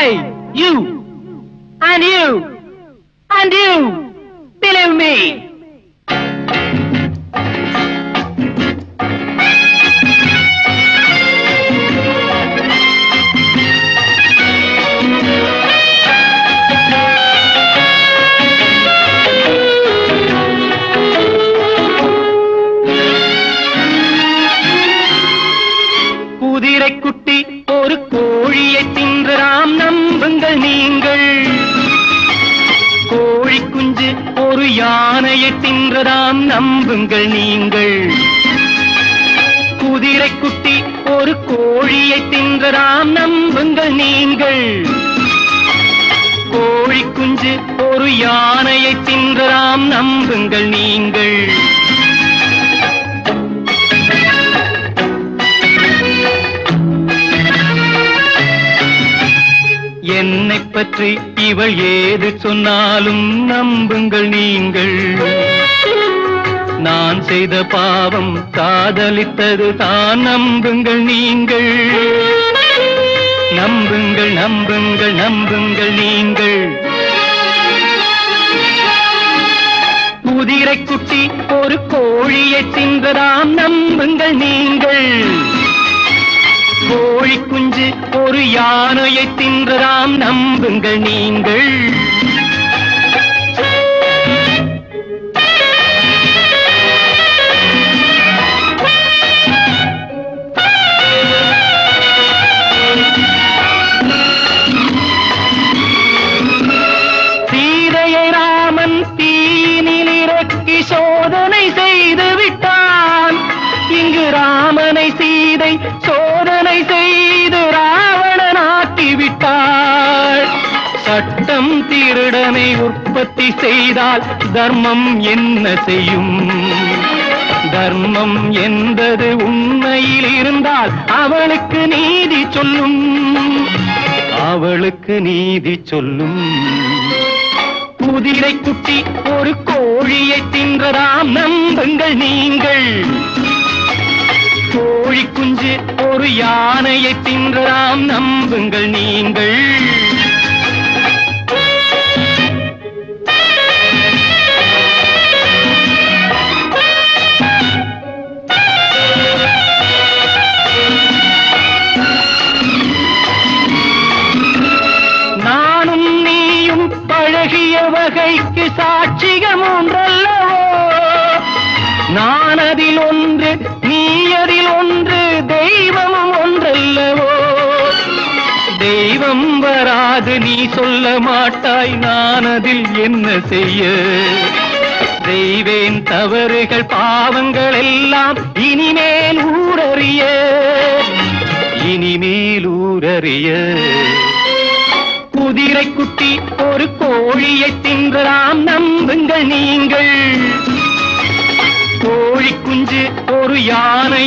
Hey, you, and you, and you, believe me. யானையை நம்புங்கள் நீங்கள். குதிரை குட்டி ஒரு கோழியை தின்றதாம் நம்புங்கள் நீங்கள். கோழி குஞ்சு ஒரு யானையை தின்றதாம் நம்புங்கள் நீங்கள். என்னை பற்றி இவள் ஏது சொன்னாலும் நம்புங்கள் நீங்கள். நான் செய்த பாவம் காதலித்தது தான் நம்புங்கள் நீங்கள். நம்புங்கள் நம்புங்கள் நம்புங்கள் நீங்கள். குதிரை குட்டி ஒரு கோழியை தின்றதாம் நம்புங்கள் நீங்கள். கோழி குஞ்சு ஒரு யானையை தின்றதாம் நம்புங்கள் நீங்கள். சோதனை செய்து ராவணனாக்கி விட்டாள் சட்டம் திருடனை உற்பத்தி செய்தால் தர்மம் என்ன செய்யும்? தர்மம் என்பது உண்மையில் இருந்தால் அவளுக்கு நீதி சொல்லும். அவளுக்கு நீதி சொல்லும். குதிரை குட்டி ஒரு கோழியை தின்றதாம் நம்புங்கள் நீங்கள். கோழி ஒரு யானையை தின்றதாம் நம்புங்கள் நீங்கள். நானும் நீயும் பழகிய வகைக்கு சாட்சிகம் ஒன்றல்லவோ? நான் அதில் ஒன்று நீ அதில் ஒன்று தெய்வமும் ஒன்றல்லவோ? தெய்வம் வராது நீ சொல்ல மாட்டாய் நான் அதில் என்ன செய்ய? செய்வேன் தவறுகள் பாவங்கள் எல்லாம் இனிமேல் ஊரறிய. இனிமேல் ஊரறிய. குதிரை குட்டி ஒரு கோழியை திங்கலாம் நம்புங்கள் நீங்கள். கோழி குஞ்சு ஒரு யானை